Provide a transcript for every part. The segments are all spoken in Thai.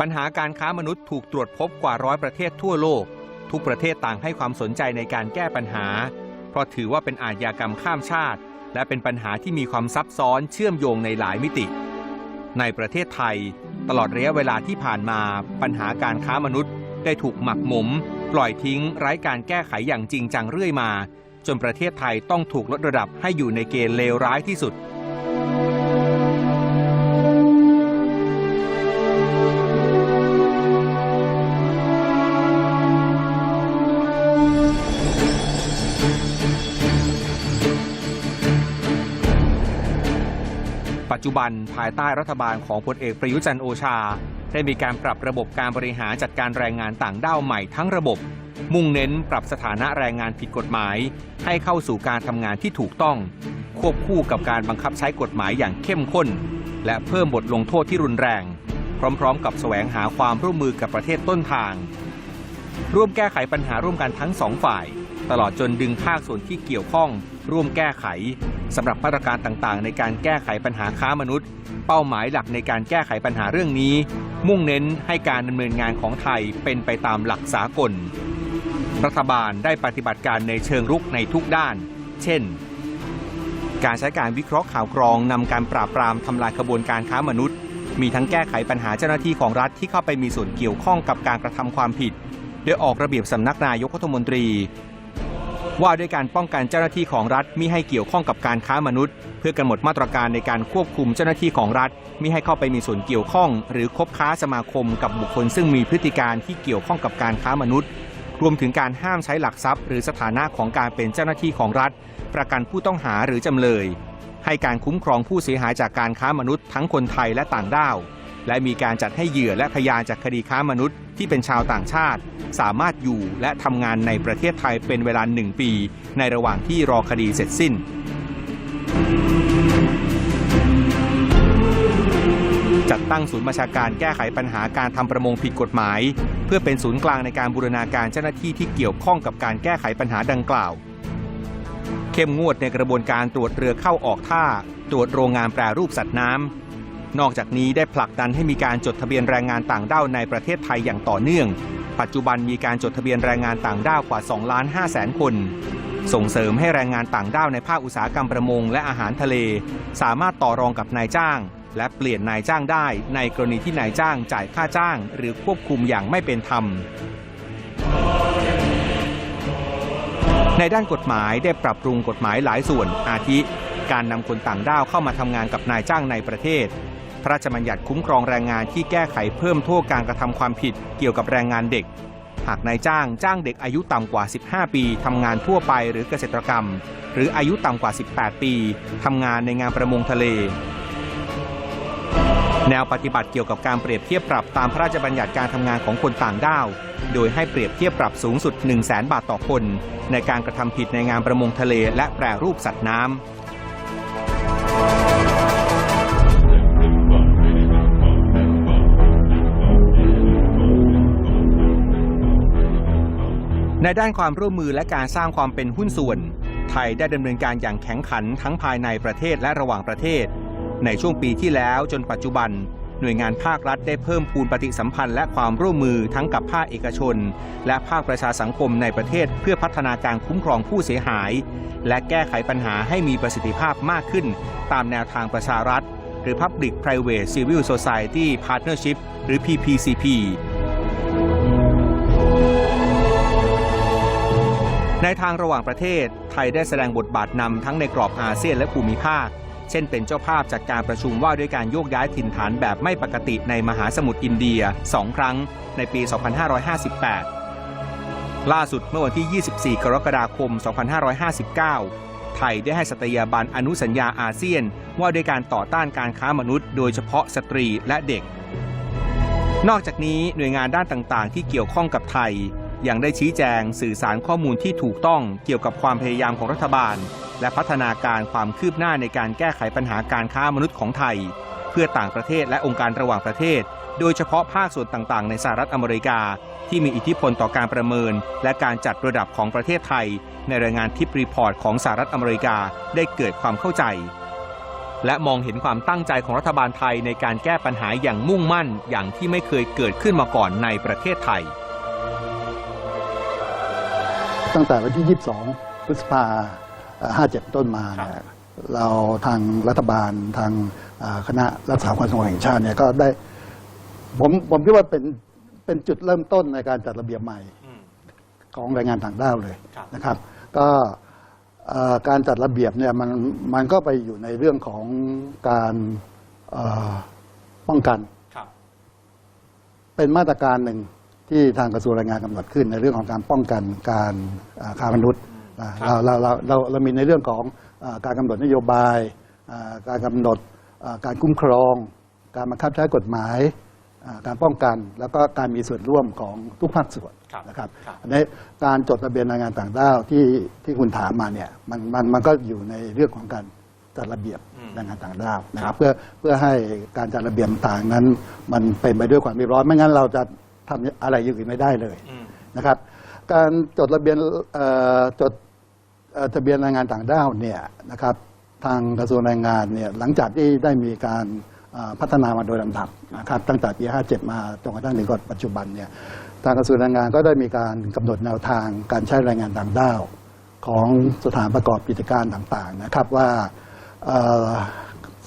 ปัญหาการค้ามนุษย์ถูกตรวจพบกว่าร้อยประเทศทั่วโลก ทุกประเทศต่างให้ความสนใจในการแก้ปัญหา เพราะถือว่าเป็นอาชญากรรมข้ามชาติ และเป็นปัญหาที่มีความซับซ้อนเชื่อมโยงในหลายมิติ ในประเทศไทย ตลอดระยะเวลาที่ผ่านมา ปัญหาการค้ามนุษย์ ได้ถูกหมักหมม ปล่อยทิ้ง ไร้การแก้ไขอย่างจริงจังเรื่อยมา จนประเทศไทยต้องถูกลดระดับให้อยู่ในเกณฑ์เลวร้ายที่สุด จุบันภายใต้รัฐบาลของพลเอกประยุจันโอชา ได้มีการปรับระบบการบริหารจัดการแรงงานต่างด้าวใหม่ทั้งระบบ มุ่งเน้นปรับสถานะแรงงานผิดกฎหมาย ให้เข้าสู่การทำงานที่ถูกต้อง ควบคู่กับการบังคับใช้กฎหมายอย่างเข้มข้น และเพิ่มบทลงโทษที่รุนแรง พร้อม ๆ กับแสวงหาความร่วมมือกับประเทศต้นทาง ร่วมแก้ไขปัญหาร่วมกันทั้งสองฝ่าย ตลอดจนดึงภาคส่วนที่เกี่ยวข้อง ร่วมแก้ไข สำหรับมาตรการต่างๆ ในการแก้ไขปัญหาค้ามนุษย์ เป้าหมายหลักในการแก้ไขปัญหาเรื่องนี้ มุ่งเน้นให้การดำเนินงานของไทยเป็นไปตามหลักสากล รัฐบาลได้ปฏิบัติการในเชิงรุกในทุกด้าน เช่น การใช้การวิเคราะห์ข่าวกรองนำการปราบปรามทำลายขบวนการค้ามนุษย์ มีทั้งแก้ไขปัญหาเจ้าหน้าที่ของรัฐที่เข้าไปมีส่วนเกี่ยวข้องกับการกระทำความผิดโดยออกระเบียบสำนักนายกรัฐมนตรี ว่าด้วยการป้องกันเจ้าหน้าที่ของรัฐมิให้เกี่ยวข้องกับการค้ามนุษย์ เพื่อกำหนดมาตรการในการควบคุมเจ้าหน้าที่ของรัฐมิให้เข้าไปมีส่วนเกี่ยวข้อง หรือคบค้าสมาคมกับบุคคลซึ่งมีพฤติการที่เกี่ยวข้องกับการค้ามนุษย์ รวมถึงการห้ามใช้หลักทรัพย์ หรือสถานะของการเป็นเจ้าหน้าที่ของรัฐ ประกันผู้ต้องหาหรือจำเลย ให้การคุ้มครองผู้เสียหายจากการค้ามนุษย์ทั้งคนไทยและต่างด้าว และมีการจัดให้เหยื่อและพยานจากคดีค้ามนุษย์ที่เป็นชาวต่างชาติ สามารถอยู่และทำงานในประเทศไทยเป็นเวลาหนึ่งปี ในระหว่างที่รอคดีเสร็จสิ้น จัดตั้งศูนย์บัญชาการแก้ไขปัญหาการทำประมงผิดกฎหมาย เพื่อเป็นศูนย์กลางในการบูรณาการเจ้าหน้าที่ที่เกี่ยวข้องกับการแก้ไขปัญหาดังกล่าว เข้มงวดในกระบวนการตรวจเรือเข้าออกท่า ตรวจโรงงานแปรรูปสัตว์น้ำ นอกจากนี้ได้ผลักดันให้มีการจดทะเบียนแรงงานต่างด้าวในประเทศไทยอย่างต่อเนื่อง ปัจจุบันมีการจดทะเบียนแรงงานต่างด้าวกว่า2ล้าน5แสนคน ส่งเสริมให้แรงงานต่างด้าวในภาคอุตสาหกรรมประมงและอาหารทะเล สามารถต่อรองกับนายจ้าง และเปลี่ยนนายจ้างได้ ในกรณีที่นายจ้างจ่ายค่าจ้าง หรือควบคุมอย่างไม่เป็นธรรมในด้านกฎหมายได้ปรับปรุงกฎหมายหลายส่วนอาทิ การนำคนต่างด้าวเข้ามาทำงานกับนายจ้างในประเทศ พระราชบัญญัติคุ้มครองแรงงานที่แก้ไขเพิ่มโทษการกระทำความผิดเกี่ยวกับแรงงานเด็ก หากนายจ้างจ้างเด็กอายุต่ำกว่า 15 ปีทำงานทั่วไปหรือเกษตรกรรม หรืออายุต่ำกว่า 18 ปีทำงานในงานประมงทะเล แนวปฏิบัติเกี่ยวกับการเปรียบเทียบปรับตามพระราชบัญญัติการทำงานของคนต่างด้าว โดยให้เปรียบเทียบปรับสูงสุด 1 0 0 0 0แบาทต่อคน ในการกระทำผิดในงานประมงทะเลและแปรรูปสัตว์น้ำ ด้านความร่วมมือและการสร้างความเป็นหุ้นส่วน ไทยได้ดำเนินการอย่างแข็งขันทั้งภายในประเทศและระหว่างประเทศ ในช่วงปีที่แล้วจนปัจจุบัน หน่วยงานภาครัฐได้เพิ่มพูนปฏิสัมพันธ์และความร่วมมือทั้งกับภาคเอกชน และภาคประชาสังคมในประเทศเพื่อพัฒนาการคุ้มครองผู้เสียหาย และแก้ไขปัญหาให้มีประสิทธิภาพมากขึ้น ตามแนวทางประชารัฐ หรือ Public Private Civil Society Partnership หรือ PPCP ในทางระหว่างประเทศ ไทยได้แสดงบทบาทนำทั้งในกรอบอาเซียนและภูมิภาค เช่นเป็นเจ้าภาพจัดการประชุมว่าด้วยการโยกย้ายถิ่นฐานแบบไม่ปกติในมหาสมุทรอินเดีย 2 ครั้งในปี 2558 ล่าสุดเมื่อวันที่ 24 กรกฎาคม 2559 ไทยได้ให้สัตยาบันอนุสัญญาอาเซียนว่าด้วยการต่อต้านการค้ามนุษย์ โดยเฉพาะสตรีและเด็ก นอกจากนี้หน่วยงานด้านต่างๆ ที่เกี่ยวข้องกับไทย ยังได้ชี้แจงสื่อสารข้อมูลที่ถูกต้องเกี่ยวกับความพยายามของรัฐบาล และพัฒนาการความคืบหน้าในการแก้ไขปัญหาการค้ามนุษย์ของไทย เพื่อต่างประเทศและองค์การระหว่างประเทศ โดยเฉพาะภาคส่วนต่างๆ ในสหรัฐอเมริกา ที่มีอิทธิพลต่อการประเมิน และการจัดระดับของประเทศไทย ในรายงานทิปรีพอร์ตของสหรัฐอเมริกาได้เกิดความเข้าใจและมองเห็นความตั้งใจของรัฐบาลไทยในการแก้ปัญหาอย่างมุ่งมั่นอย่างที่ไม่เคยเกิดขึ้นมาก่อนในประเทศไทย ตั้งแต่วันที่ 22 พฤษภาเอ่อ57 ต้นมาเนี่ยเราทางรัฐบาลทางเอ่อคณะรักษาความสงบแห่งชาติเนี่ยก็ได้ผมผมคิดว่าเป็นเป็นจุดเริ่มต้นในการจัดระเบียบใหม่ของแรงงานต่างด้าวเลยครับนะครับ ก็เอ่อการจัดระเบียบเนี่ยมันมันก็ไปอยู่ในเรื่องของการเอ่อป้องกันครับเป็นมาตรการหนึ่ง ที่ทางกระทรวงแรงงานกำหนดขึ้น ในเรื่องของการป้องกันการอ่าค้ามนุษย์อ่าครับเราเราเราเราเรามีในเรื่องของอาการกำหนดนโยบายอ่าการกำหนดอ่าการคุ้มครอง การบังคับใช้กฎหมายอ่าการป้องกันแล้วก็การมีส่วนร่วมของทุกภาคส่วนครับนะครับครับอันนี้การจดทะเบียนแรงงานต่างด้าวที่ที่คุณถามมาเนี่ยมันมันมันก็อยู่ในเรื่องของการจัดระเบียบอืมแรงงานต่างด้าวนะคครัรับบเพื่อเพื่อให้การจัดระเบียบต่างนั้น มันเป็นไปด้วยความเรียบร้อยไม่งั้นเราจะ ทำอะไรอย่างอื่นไม่ได้เลยอืมนะครับ การจดระเบียนเอ่อจดเอ่อทะเบียนแรงงานต่างด้าวเนี่ยนะครับ ทางกระทรวงแรงงานเนี่ยหลังจากที่ได้มีการเอ่อพัฒนามาโดยลำดับนะครับตั้งแต่ปี 57 มาจนกระทั่งถึงปัจจุบันเนี่ยทางกระทรวงแรงงานก็ได้มีการกำหนดแนวทางการใช้แรงงานต่างด้าวของสถานประกอบกิจการต่างๆนะครับว่าเอ่อ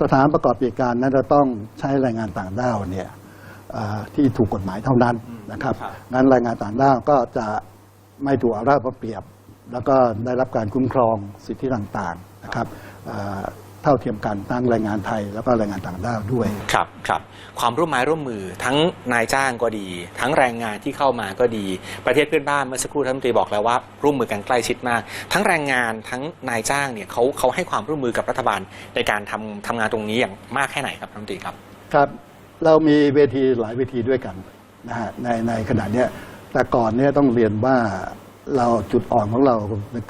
สถานประกอบกิจการนั้นจะต้องใช้แรงงานต่างด้าวเนี่ยเอ่อ ที่ถูกกฎหมายเท่านั้นนะครับครับงั้นแรงงานต่างด้าวก็จะไม่ถูกเอารัดเอาเปรียบ แล้วก็ได้รับการคุ้มครองสิทธิต่างๆนะครับเอ่อเท่าเทียมกันทั้งแรงงานไทยแล้วก็แรงงานต่างด้าวด้วยครับครับความร่วมไม้ร่วมมือทั้งนายจ้างก็ดี ทั้งแรงงานที่เข้ามาก็ดี ประเทศเพื่อนบ้านเมื่อสักครู่ท่านรัฐมนตรีบอกแล้วว่าร่วมมือกันใกล้ชิดมาก ทั้งแรงงานทั้งนายจ้างเนี่ยเขาเขาให้ความร่วมมือกับรัฐบาลในการทำทำงานตรงนี้อย่างมากแค่ไหนครับท่านรัฐมนตรีครับครับ เรามีเวทีหลายเวทีด้วยกันนะฮะในในขณะเนี้ยแต่ก่อนเนี่ยต้องเรียนว่าเราจุดอ่อนของเรา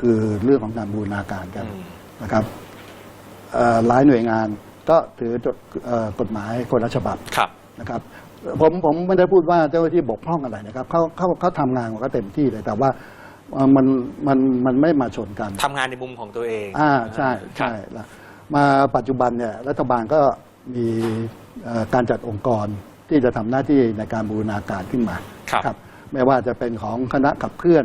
คือเรื่องของการบูรณาการกันอืมนะครับเอ่อหลายหน่วยงานก็ถือจดเอ่อกฎหมายคนละฉบับครับนะครับผมผมไม่ได้พูดว่าเจ้าหน้าที่บกพร่องอะไรนะครับเขาเขาเขาทำงานของเขาเต็มที่เลยแต่ว่าเอ่อมันมันมันไม่มาชนกันทำงานในมุมของตัวเอง อ่าใช่ครัใช่บแล้วมาปัจจุบันเนี่ยรัฐบาลก็มีเอ่อ การจัดองค์กรที่จะทำหน้าที่ในการบูรณาการขึ้นมาครับไม่ว่าจะเป็นของคณะขับเคลื่อน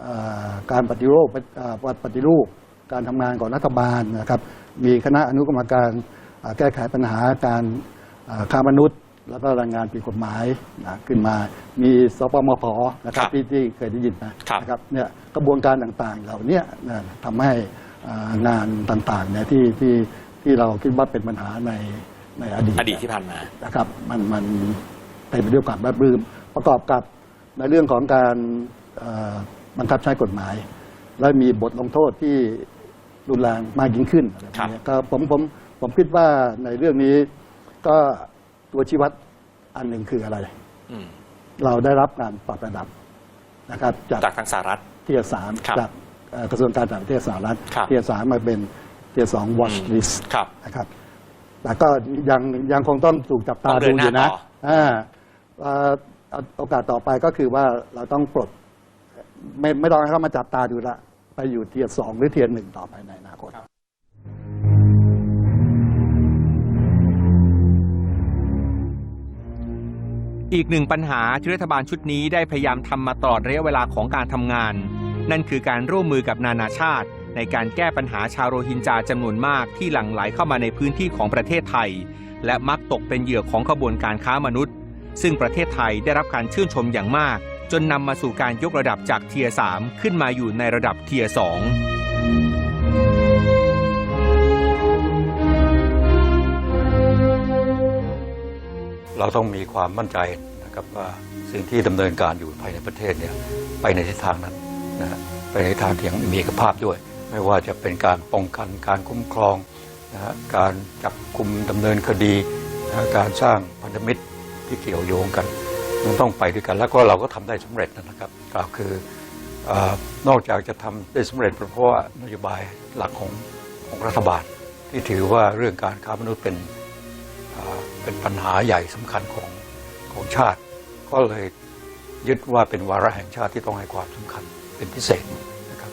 เออการปฏิรูปเอ่อปฏิรูปการทำงานของรัฐบาลนะครับ มีคณะอนุกรรมการเอ่อแก้ไขปัญหาการเอ่อค้ามนุษย์ แล้วก็แรงงานผิดกฎหมายนะขึ้นมา มีสปมพนะครับครับที่ที่เคยได้ยินนะครับนะครับเนี่ยกระบวนการต่างๆ เหล่าเนี้ยนะทำให้เอ่องานต่างๆเนี่ยที่ที่ที่เราคิดว่าเป็นปัญหาใน ในอดีตอดีตที่ผ่านมานะครับ มันมันเต็มไปด้วยความรับรื่มประกอบกับในเรื่องของการเอ่อบังคับใช้กฎหมาย และมีบทลงโทษที่รุนแรงมากยิ่งขึ้นอะไรแบบนี้ก็ผมผมผมคิดว่าในเรื่องนี้ก็ตัวชี้วัดอันหนึ่งคืออะไรอืมเราได้รับการปรับระดับนะครับ จากจากทางสหรัฐเทียสามครับจากเอ่อกระทรวงการต่างประเทศสหรัฐครับเทียสามมาเป็นเทียสอง watch อืม list ครับนะครับ แต่ก็ยังยังคงต้องถูกจับตาต้องเดิดูนอหน้ายู่นะต่อ อ่าเอ่อเอาโอกาสต่อไปก็คือว่าเราต้องปลด ไม่ไม่ต้องให้เขามาจับตาดูละ ไปอยู่เทียร์สองหรือเทียร์หนึ่งต่อไปในอนาคต อีกหนึ่งปัญหาที่รัฐบาลชุดนี้ได้พยายามทำมาตลอดระยะเวลาของการทำงาน นั่นคือการร่วมมือกับนานาชาติ ในการแก้ปัญหาชาวโรฮิงญาจำนวนมากที่หลั่งไหลเข้ามาในพื้นที่ของประเทศไทย และมักตกเป็นเหยื่อของขบวนการค้ามนุษย์ ซึ่งประเทศไทยได้รับการชื่นชมอย่างมาก จนนำมาสู่การยกระดับจากเทียร์3ขึ้นมาอยู่ในระดับเทียร์2เราต้องมีความมั่นใจนะครับว่าสิ่งที่ดำเนินการอยู่ภายในประเทศเนี่ยไปในทิศทางนั้นนะฮะไปในทางที่มีเอกภาพด้วย ไม่ว่าจะเป็นการป้องกันการคุ้มครองนะฮะการจับคุมดำเนินคดีนะการสร้างพันธมิตรที่เกี่ยวโยงกันมันต้องไปด้วยกันแล้วก็เราก็ทำได้สำเร็จนะครับกล่าวคืออนอกจากจะทำได้สำเร็จเพราะว่านโยบายหลักของของรัฐบาล ที่ถือว่าเรื่องการค้ามนุษย์เป็นเป็นปัญหาใหญ่สำคัญของของชาติ ก็เลยยึดว่าเป็นวาระแห่งชาติที่ต้องให้ความสำคัญเป็นพิเศษนะครับ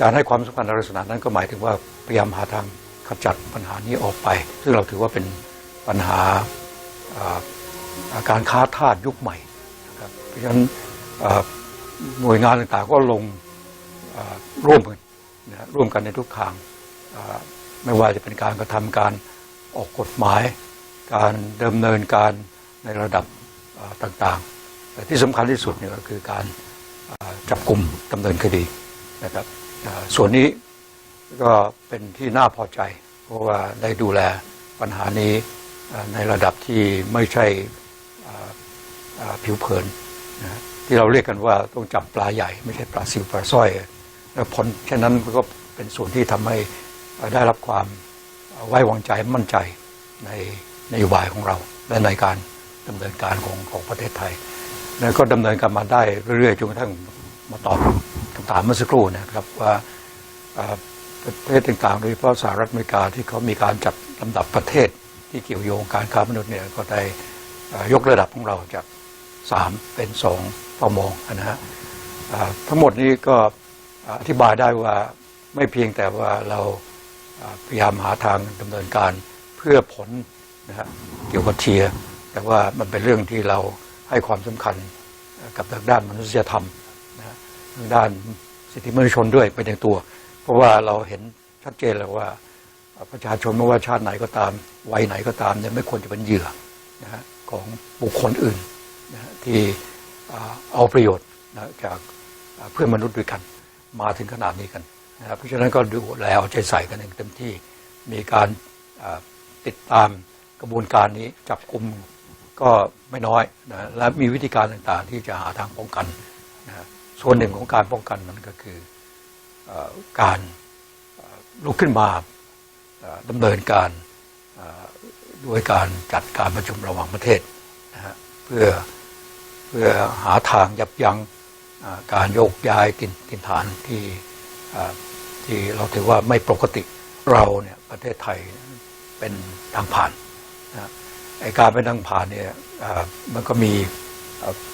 การให้ความสำคัญในลักษณะนั้นก็หมายถึงว่าพยายามหาทางขจัดปัญหานี้ออกไป ซึ่งเราถือว่าเป็นปัญหาอ่อการค้าทาสยุคใหม่นะครับเพราะฉะนั้นหน่วยงานต่างๆก็ลงร่วมกันนะร่วมกันในทุกทางไม่ว่าจะเป็นการกระทำการออกกฎหมาย การดำเนินการในระดับต่างๆ แต่ที่สำคัญที่สุดเนี่ยก็คือการจับกลุ่มดำเนินคดีนะครับ ส่วนนี้ก็เป็นที่น่าพอใจ เพราะว่าได้ดูแลปัญหานี้ในระดับที่ไม่ใช่ผิวเผินนะที่เราเรียกกันว่าต้องจับปลาใหญ่ ไม่ใช่ปลาซิวปลาสร้อยแล้วผลเช่นนั้นก็เป็นส่วนที่ทำให้ได้รับความไว้วางใจมั่นใจในนโยบายของเรา และในการดำเนินการของของประเทศไทย แล้วก็ดำเนินการมาได้เรื่อยๆจนกระทั่งมาตอบ ถามเมื่อสักครู่นะครับว่าประเทศต่างๆโดยเฉพาะสหรัฐอเมริกาที่เขามีการจัดลำดับประเทศที่เกี่ยวโยงการค้ามนุษย์เนี่ยก็ได้ยกระดับของเราจาก 3 เป็น2ป้ามองนะฮะทั้งหมดนี้ก็อธิบายได้ว่าไม่เพียงแต่ว่าเราพยายามหาทางดำเนินการเพื่อผลนะฮะเกี่ยวกับเทีย แต่ว่ามันเป็นเรื่องที่เราให้ความสำคัญกับทางด้านมนุษยธรรม ทางด้านสิทธิมนุษยชนด้วยไปในตัว เพราะว่าเราเห็นชัดเจนแล้วว่า ประชาชนไม่ว่าชาติไหนก็ตามวัยไหนก็ตามเนี่ยไม่ควรจะเป็นเหยื่อนะฮะของบุคคลอื่นนะฮะที่เอาประโยชน์นะจากเพื่อนมนุษย์ด้วยกัน มาถึงขนาดนี้กันนะครับเพราะฉะนั้นก็ดูแลเอาใจใส่กันอย่างเต็มที่มีการติดตามกระบวนการนี้จับกลุ่มก็ไม่น้อยนะและมีวิธีการต่างๆ ที่จะหาทางป้องกันนะฮะ ส่วนหนึ่งของการป้องกันนั้นก็คืออการลุกขึ้นมาดำเนินการด้วยการจัดการประชุมระหว่างประเทศนะฮะเพื่อเพื่อหาทางยับยั้งการโยกย้ายตินตินฐานที่ที่เราถือว่าไม่ปกติเราเนี่ยประเทศไทยเป็นทางผ่านนะไอการเป็นทางผ่านเนี่ยมันก็มี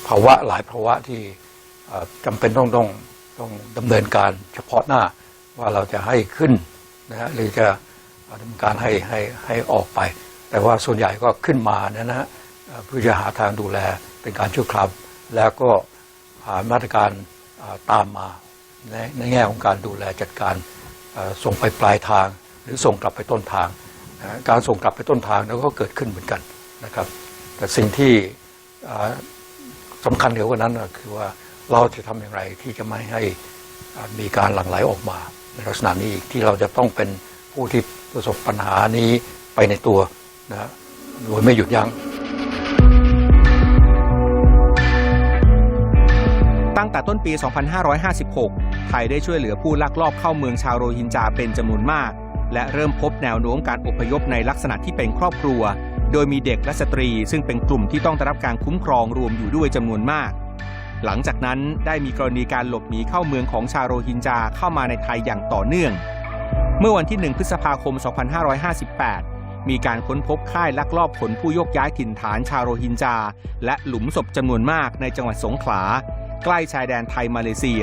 ภาวะหลายภาวะที่ อ่าจำเป็นต้องต้องต้องดำเนินการเฉพาะหน้าว่าเราจะให้ขึ้นนะฮะหรือจะดำเนินการให้ให้ให้ออกไป แต่ว่าส่วนใหญ่ก็ขึ้นมานะนะฮะเพื่อจะหาทางดูแลเป็นการชั่วคราวแล้วก็หามาตรการตามมาในในแง่ของการดูแลจัดการส่งไปปลายทาง หรือส่งกลับไปต้นทาง การส่งกลับไปต้นทางนั้นก็เกิดขึ้นเหมือนกันนะครับ แต่สิ่งที่อ่าสำคัญเหนือกว่านั้นก็คือว่า เราจะทำอย่างไรที่จะไม่ให้มีการหลั่งไหลออกมาในลักษณะนี้อีกที่เราจะต้องเป็นผู้ที่ประสบปัญหานี้ไปในตัวนะโดยไม่หยุดยั้งตั้งแต่ต้นปี 2556 ไทยได้ช่วยเหลือผู้ลักลอบเข้าเมืองชาวโรฮิงญาเป็นจำนวนมาก และเริ่มพบแนวโน้มการอพยพในลักษณะที่เป็นครอบครัว โดยมีเด็กและสตรี ซึ่งเป็นกลุ่มที่ต้องได้รับการคุ้มครองรวมอยู่ด้วยจำนวนมาก หลังจากนั้นได้มีกรณีการหลบหนีเข้าเมืองของชาวโรฮิงญาเข้ามาในไทยอย่างต่อเนื่อง เมื่อวันที่ 1 พฤษภาคม 2558 มีการค้นพบค่ายลักลอบขนผู้ยกย้ายถิ่นฐานชาวโรฮิงญาและหลุมศพจำนวนมากในจังหวัดสงขลา ใกล้ชายแดนไทยมาเลเซีย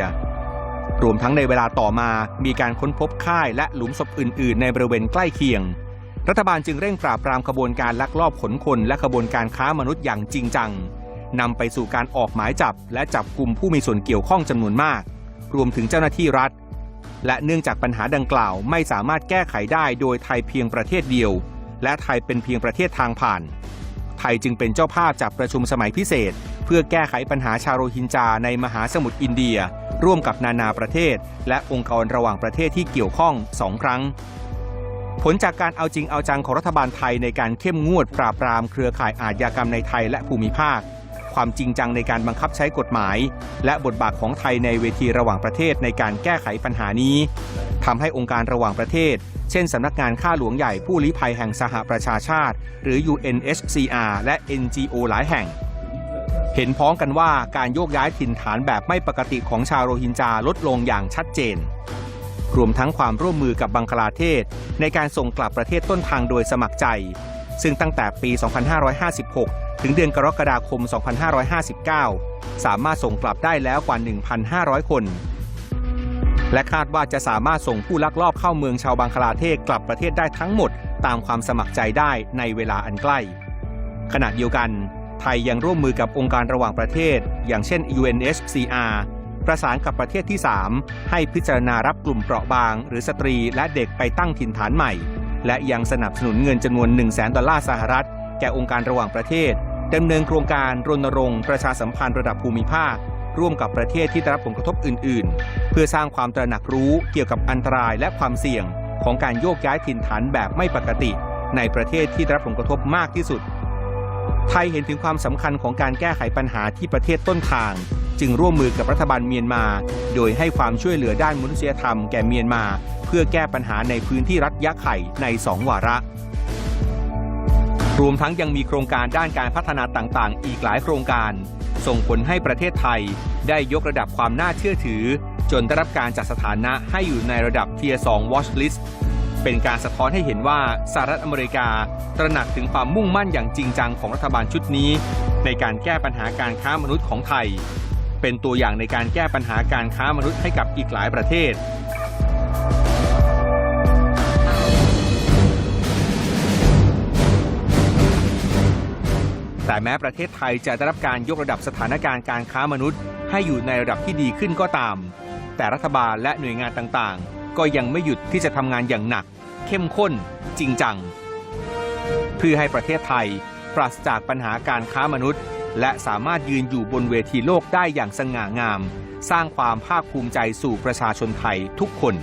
รวมทั้งในเวลาต่อมามีการค้นพบค่ายและหลุมศพอื่น ๆ ในบริเวณใกล้เคียง รัฐบาลจึงเร่งปราบปรามขบวนการลักลอบขนคนและขบวนการค้ามนุษย์อย่างจริงจัง นำไปสู่การออกหมายจับ และจับกลุ่มผู้มีส่วนเกี่ยวข้องจำนวนมาก รวมถึงเจ้าหน้าที่รัฐ และเนื่องจากปัญหาดังกล่าวไม่สามารถแก้ไขได้โดยไทยเพียงประเทศเดียว และไทยเป็นเพียงประเทศทางผ่าน ไทยจึงเป็นเจ้าภาพจับประชุมสมัยพิเศษ เพื่อแก้ไขปัญหาชาวโรฮิงญาในมหาสมุทรอินเดีย ร่วมกับนานาประเทศ และองค์กรระหว่างประเทศที่เกี่ยวข้องสองครั้งผลจากการเอาจริงเอาจังของรัฐบาลไทยในการเข้มงวดปราบปรามเครือข่ายอาชญากรรมในไทยและภูมิภาค ความจริงจังในการบังคับใช้กฎหมาย และบทบาทของไทยในเวทีระหว่างประเทศในการแก้ไขปัญหานี้ทำให้องค์การระหว่างประเทศ เช่นสำนักงานข้าหลวงใหญ่ผู้ลี้ภัยแห่งสหประชาชาติ หรือ UNHCR และ NGO หลายแห่ง เห็นพ้องกันว่าการโยกย้ายถิ่นฐานแบบไม่ปกติของชาวโรฮิงญาลดลงอย่างชัดเจนรวมทั้งความร่วมมือกับบังคลาเทศ ในการส่งกลับประเทศต้นทางโดยสมัครใจ ซึ่งตั้งแต่ปี 2556 ถึงเดือนกรกฎาคม 2559 สามารถส่งกลับได้แล้วกว่า 1,500 คน และคาดว่าจะสามารถส่งผู้ลักลอบเข้าเมืองชาวบังคลาเทศกลับประเทศได้ทั้งหมด ตามความสมัครใจได้ในเวลาอันใกล้ ขณะเดียวกัน ไทยยังร่วมมือกับองค์การระหว่างประเทศ อย่างเช่น UNHCR ประสานกับประเทศที่ 3 ให้พิจารณารับกลุ่มเปราะบาง หรือสตรีและเด็กไปตั้งถิ่นฐานใหม่ และยังสนับสนุนเงินจำนวน 1 0 0 0 0แดอลลาร์สหรัฐ แก่องค์การระหว่างประเทศดำเนินโครงการรณรงค์ประชาสัมพันธ์ระดับภูมิภาค ร่วมกับประเทศที่ได้รับผลกระทบอื่น ๆ เพื่อสร้างความตระหนักรู้เกี่ยวกับอันตรายและความเสี่ยง ของการโยกย้ายถิ่นฐานแบบไม่ปกติ ในประเทศที่ได้รับผลกระทบมากที่สุด ไทยเห็นถึงความสำคัญของการแก้ไขปัญหาที่ประเทศต้นทาง จึงร่วมมือกับรัฐบาลเมียนมา โดยให้ความช่วยเหลือด้านมนุษยธรรมแก่เมียนมา เพื่อแก้ปัญหาในพื้นที่รัฐยะไข่ในสองวาระ รวมทั้งยังมีโครงการด้านการพัฒนาต่างๆ อีกหลายโครงการ ส่งผลให้ประเทศไทย ได้ยกระดับความน่าเชื่อถือ จนได้รับการจัดสถานะให้อยู่ในระดับ Tier 2 Watch List เป็นการสะท้อนให้เห็นว่าสหรัฐอเมริกา ตระหนักถึงความมุ่งมั่นอย่างจริงจังของรัฐบาลชุดนี้ ในการแก้ปัญหาการค้ามนุษย์ของไทย เป็นตัวอย่างในการแก้ปัญหาการค้ามนุษย์ให้กับอีกหลายประเทศ แต่แม้ประเทศไทยจะได้รับการยกระดับสถานการณ์การค้ามนุษย์ ให้อยู่ในระดับที่ดีขึ้นก็ตาม แต่รัฐบาลและหน่วยงานต่างๆ ก็ยังไม่หยุดที่จะทำงานอย่างหนัก เข้มข้น จริงจัง เพื่อให้ประเทศไทยปราศจากปัญหาการค้ามนุษย์ และสามารถยืนอยู่บนเวทีโลกได้อย่างสง่างาม สร้างความภาคภูมิใจสู่ประชาชนไทยทุกคน